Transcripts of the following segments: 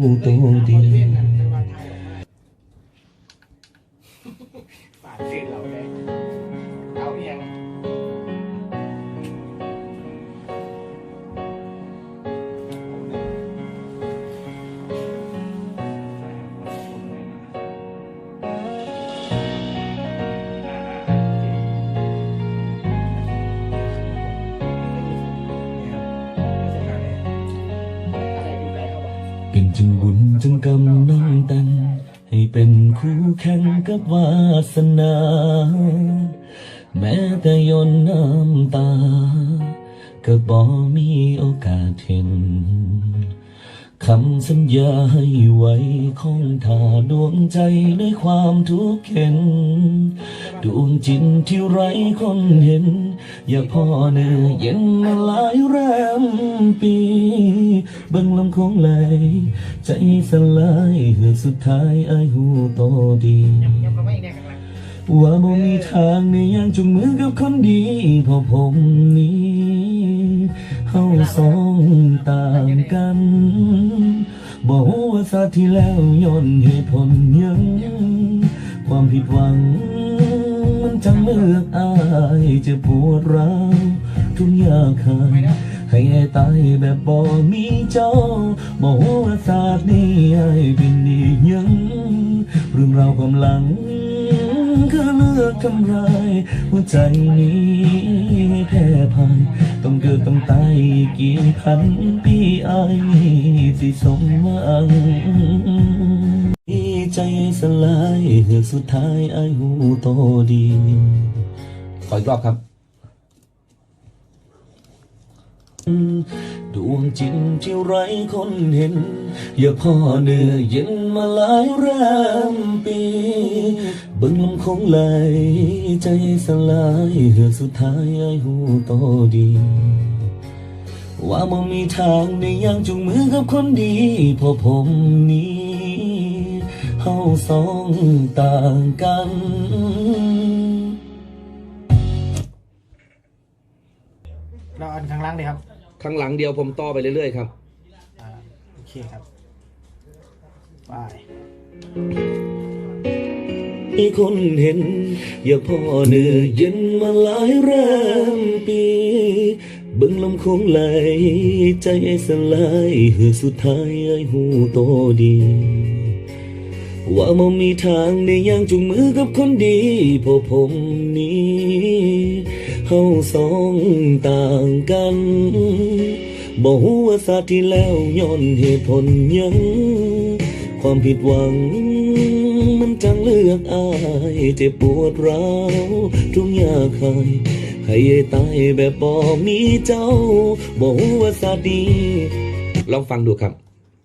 ตัวดี จึงบุญจึงกำน้องแต่งให้เป็นคู่แข่งกับวาสนา แม้แต่ยนน้ำตา ก็บ่มีโอกาสเห็น คำสัญญาให้ไว้คงทาดวงใจด้วยความทุกข์เข็น ดวงจิตที่ไร้คนเห็น อย่าพ่อเนื้อเย็นมาหลายแรมปีเบิ่งลำโคงไหล ใจสลายเหือกสุดท้ายอายหูโตดียกกระไม่เนี่ยข้างหลังว่าบ่มีทางในยังจุงมือกับคนดีเพอผมนี้เฮา สองต่างกันบอกว่าสาที่แล้วย้อนเหตุผลยัง ความผิดหวัง มันจังเลือกอายจะปวดร้าวทุกอยางคายให้ไอตายแบบบ่มีเจ้าบอกว่าศาสตร์นี้อายเป็นอียังเรื่องราวความหลังก็เลือกทำร้ายหัวใจนี้ให้แพ้พ่าย องเกิดต้องตายกี่พันปีไอายสิสมหวังใจสลายเหือกสุดท้ายอายหูโตดี ขออีกรอบครับดวงจิตที่ไร้คนเห็น อย่าพ่อเนื้อเย็นมาหลายแรมปีบิ่งลมคงไหลใจสลายเหือสุดท้ายไอ้หูโตดี ว่ามันมีทางในยังจุงมือกับคนดีเพอผมนี้เฮาสองต่างกันเราอันข้างหล่างเลยครับข้างหลังเดียวผมต่อไปเรื่อยๆครับ อ่าโอเคครับไปมีคนเห็น อย่าพ่อเนื้อเย็นมาหลายแรมปี เบิ่งลมคงไหล ใจสลายเหือสุดท้ายไอ้หูโตดี ว่ามันมีทางในยังจุงมือกับคนดีพอผมนี้เฮาสองต่างกันบอกว่าสาที่แล้วย้อนเหตุผลยัง ความผิดหวัง มันจังเลือกอายเจ็บปวดร้าวทุกอยากหาย ให้ตายแบบบ่มีเจ้าบอกว่าสาดีลองฟังดูครับ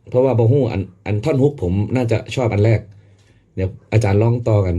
เพราะว่าบ่ฮู้อันอันท่อนฮุกผมน่าจะชอบอันแรก เดี๋ยวอาจารย์ลองต่อกัน